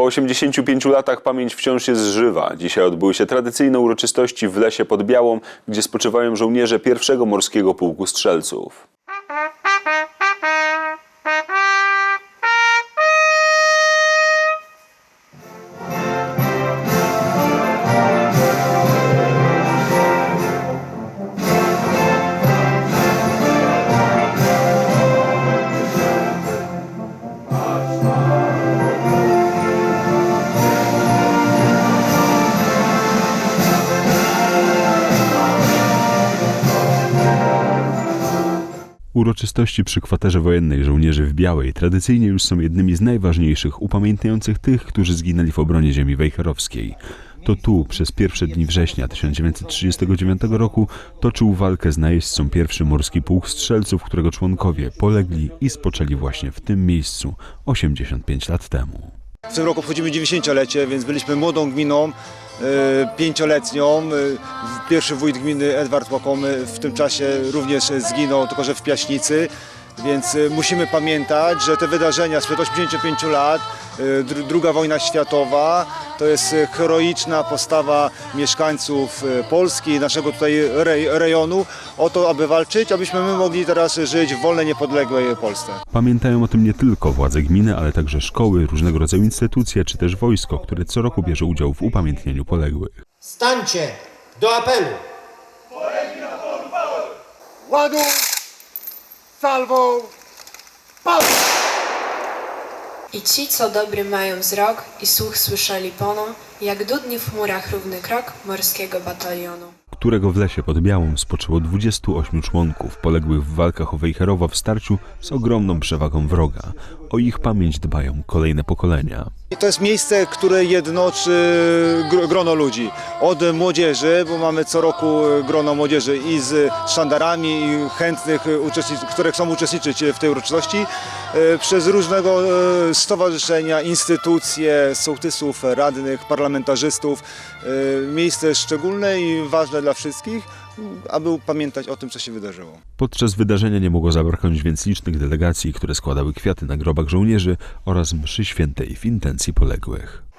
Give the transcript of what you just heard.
Po 85 latach pamięć wciąż jest żywa. Dzisiaj odbyły się tradycyjne uroczystości w lesie pod Białą, gdzie spoczywają żołnierze pierwszego Morskiego Pułku Strzelców. Uroczystości przy kwaterze wojennej żołnierzy w Białej tradycyjnie już są jednymi z najważniejszych upamiętniających tych, którzy zginęli w obronie ziemi wejherowskiej. To tu przez pierwsze dni września 1939 roku toczył walkę z najeźdźcą pierwszy Morski Pułk Strzelców, którego członkowie polegli i spoczęli właśnie w tym miejscu 85 lat temu. W tym roku obchodzimy 90-lecie, więc byliśmy młodą gminą, e, pięcioletnią. E, Pierwszy wójt gminy Edward Łakomy w tym czasie również zginął, tylko że w Piaśnicy. Więc e, musimy pamiętać, że te wydarzenia sprzed 85 lat, e, dru- druga wojna światowa, to jest e, heroiczna postawa mieszkańców e, Polski, naszego tutaj rej, rejonu, o to, aby walczyć, abyśmy my mogli teraz żyć w wolnej, niepodległej Polsce. Pamiętają o tym nie tylko władze gminy, ale także szkoły, różnego rodzaju instytucje czy też wojsko, które co roku bierze udział w upamiętnieniu poległych. Stańcie do apelu! Ładuj! Salwą! Pal! I ci, co dobry mają wzrok i słuch słyszeli pono, jak dudni w chmurach równy krok morskiego batalionu. Którego w lesie pod Białą spoczęło 28 członków poległych w walkach o Wejherowo w starciu z ogromną przewagą wroga. O ich pamięć dbają kolejne pokolenia. To jest miejsce, które jednoczy gr- grono ludzi. Od młodzieży, bo mamy co roku grono młodzieży i z sztandarami, i chętnych, uczestnic- które chcą uczestniczyć w tej uroczystości, przez różnego stowarzyszenia, instytucje, sołtysów, radnych, parlamentarzystów. Miejsce szczególne i ważne dla wszystkich, aby pamiętać o tym, co się wydarzyło. Podczas wydarzenia nie mogło zabraknąć więc licznych delegacji, które składały kwiaty na grobach żołnierzy oraz mszy świętej w intencji poległych.